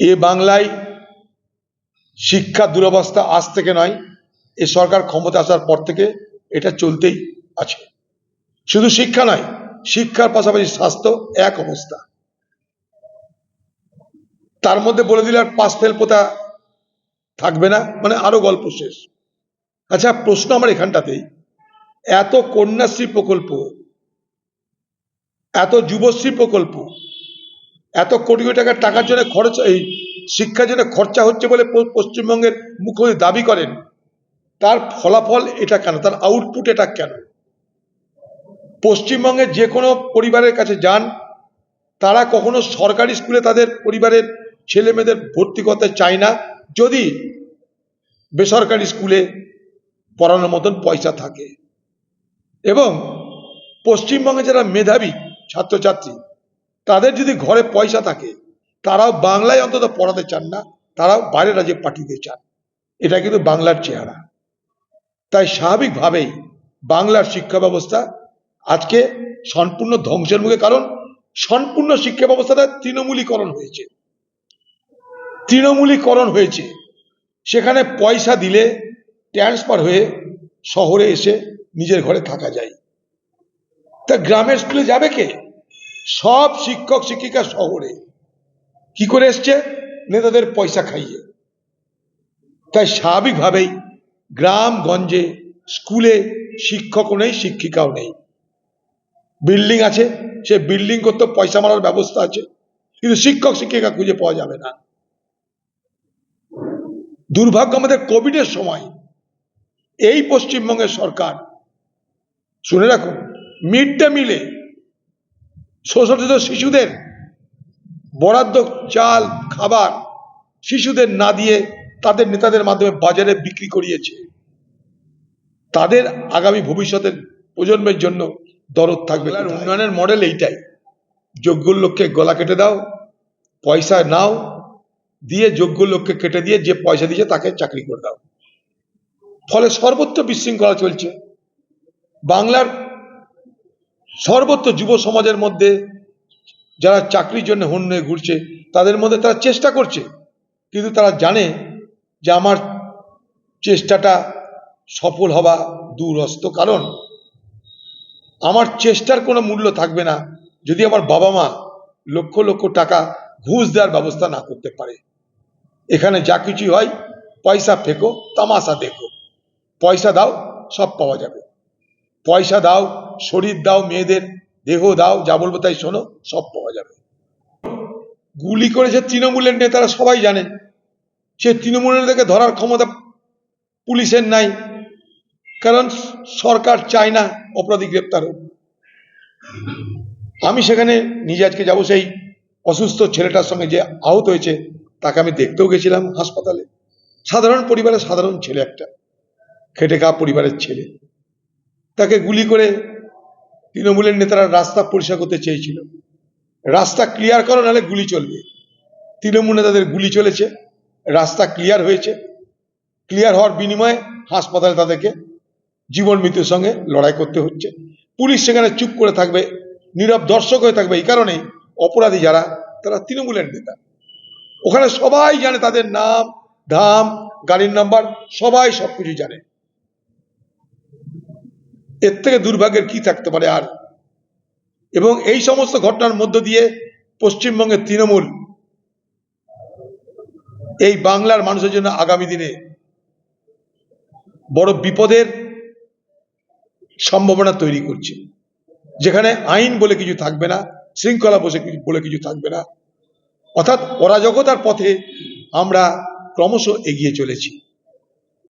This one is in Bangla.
এ বাংলায় শিক্ষা দুরবস্থা আজ থেকে নয়, এ সরকার ক্ষমতা আসার পর থেকে এটা চলতেই আছে। শুধু শিক্ষা নয়, শিক্ষার পাশাপাশি স্বাস্থ্য এক অবস্থা। তার মধ্যে বলে দিলে আর পাস ফেল পোতা থাকবে না মানে আরও গল্প শেষ। আচ্ছা প্রশ্ন আমার এখানটাতেই, এত কন্যাশ্রী প্রকল্প, এত যুবশ্রী প্রকল্প এত কোটি কোটি টাকার টাকার জন্য খরচ, এই শিক্ষার জন্য খরচা হচ্ছে বলে পশ্চিমবঙ্গের মুখ্যমন্ত্রী দাবি করেন। তার ফলাফল এটা কেন? তার আউটপুট এটা কেন? পশ্চিমবঙ্গের যে কোনো পরিবারের কাছে যান, তারা কখনো সরকারি স্কুলে তাদের পরিবারের ছেলে মেয়েদের ভর্তি করতে চায় না। যদি বেসরকারি স্কুলে পড়ানোর মতন পয়সা থাকে। এবং পশ্চিমবঙ্গে যারা মেধাবী ছাত্রছাত্রী তাদের যদি ঘরে পয়সা থাকে, তারাও বাংলায় অন্তত পড়াতে চান না, তারাও বাইরের রাজ্যে পাঠিয়ে চান। এটা কিন্তু বাংলার চেহারা। তাই স্বাভাবিকভাবেই বাংলার শিক্ষা ব্যবস্থা আজকে সম্পূর্ণ ধ্বংসের মুখে, কারণ সম্পূর্ণ শিক্ষা ব্যবস্থাটা তৃণমূলীকরণ হয়েছে। তৃণমূলীকরণ হয়েছে। সেখানে পয়সা দিলে ট্রান্সফার হয়ে শহরে এসে নিজের ঘরে থাকা যায়। তা গ্রামের স্কুলে যাবে কে? সব শিক্ষক শিক্ষিকা শহরে কি করে এসছে? নেতাদের পয়সা খাইয়ে। তাই স্বাভাবিকভাবেই গ্রামগঞ্জে স্কুলে শিক্ষকও নেই, শিক্ষিকাও নেই। বিল্ডিং আছে, সে বিল্ডিং করতে পয়সা মারার ব্যবস্থা আছে, কিন্তু শিক্ষক শিক্ষিকা খুঁজে পাওয়া যাবে না। দুর্ভাগ্য আমাদের কোভিডের সময় এই পশ্চিমবঙ্গের সরকার, শুনে রাখুন মিড ডে মিলে শোষিত শিশুদের বরাদ্দ চাল খাবার শিশুদের না দিয়ে তাদের নেতাদের মাধ্যমে বাজারে বিক্রি করিয়েছে। তাদের আগামী ভবিষ্যতের প্রজন্মের জন্য দরদ থাকবে আর উন্নয়নের মডেল এইটাই। যোগ্য লোককে গলা কেটে দাও পয়সা নাও দিয়ে যোগ্য লোককে কেটে দিয়ে যে পয়সা দিয়েছে তাকে চাকরি করে দাও। ফলে সর্বত্র বিশৃঙ্খলা চলছে। বাংলার সর্বত্র যুব সমাজের মধ্যে যারা চাকরির জন্য হন্য হয়ে ঘুরছে, তাদের মধ্যে তারা চেষ্টা করছে। কিন্তু তারা জানে যে আমার চেষ্টাটা সফল হওয়া দূরস্ত কারণ। আমার চেষ্টার কোনো মূল্য থাকবে না যদি আমার বাবা মা লক্ষ লক্ষ টাকা ঘুষ দেওয়ার ব্যবস্থা না করতে পারে। এখানে যা কিছু হয়, পয়সা ফেকো, তামাশা দেখো। পয়সা দাও, সব পাওয়া যাবে। পয়সা দাও, শরীর দাও, মেয়েদের দেহ দাও, যা বলব তাই শোনো, সব পাওয়া যাবে। গুলি করেছে তৃণমূলের নেতারা, সবাই জানেন সে তৃণমূলের থেকে ধরার ক্ষমতা পুলিশের নাই, কারণ সরকার চায় না অপরাধী গ্রেপ্তার হোক। আমি সেখানে নিজে আজকে যাব, সেই অসুস্থ ছেলেটার সঙ্গে যে আহত হয়েছে, তাকে আমি দেখতেও গেছিলাম হাসপাতালে। সাধারণ পরিবারের সাধারণ ছেলে একটা, খেটে খাওয়া পরিবারের ছেলে। তাকে গুলি করে তৃণমূলের নেতারা রাস্তা পরিষ্কার করতে চেয়েছিল। রাস্তা ক্লিয়ার করো, নাহলে গুলি চলবে। তৃণমূল নেতাদের গুলি চলেছে, রাস্তা ক্লিয়ার হয়েছে। ক্লিয়ার হওয়ার বিনিময়ে হাসপাতালে তাদেরকে জীবন মৃত্যুর সঙ্গে লড়াই করতে হচ্ছে। পুলিশ সেখানে চুপ করে থাকবে, নীরব দর্শক হয়ে থাকবে। এই কারণেই অপরাধী যারা, তারা তৃণমূলের নেতা। ওখানে সবাই জানে তাদের নাম, ধাম, গাড়ির নাম্বার সবাই সবকিছু জানে। এর থেকে দুর্ভাগ্যের কি থাকতে পারে আর? এবং এই সমস্ত ঘটনার মধ্য দিয়ে পশ্চিমবঙ্গের তৃণমূল এই বাংলার মানুষের জন্য আগামী দিনে বড় বিপদের সম্ভাবনা তৈরি করছে। যেখানে আইন বলে কিছু থাকবে না, শৃঙ্খলা বসে বলে কিছু থাকবে না। অর্থাৎ অরাজকতার পথে আমরা ক্রমশ এগিয়ে চলেছি।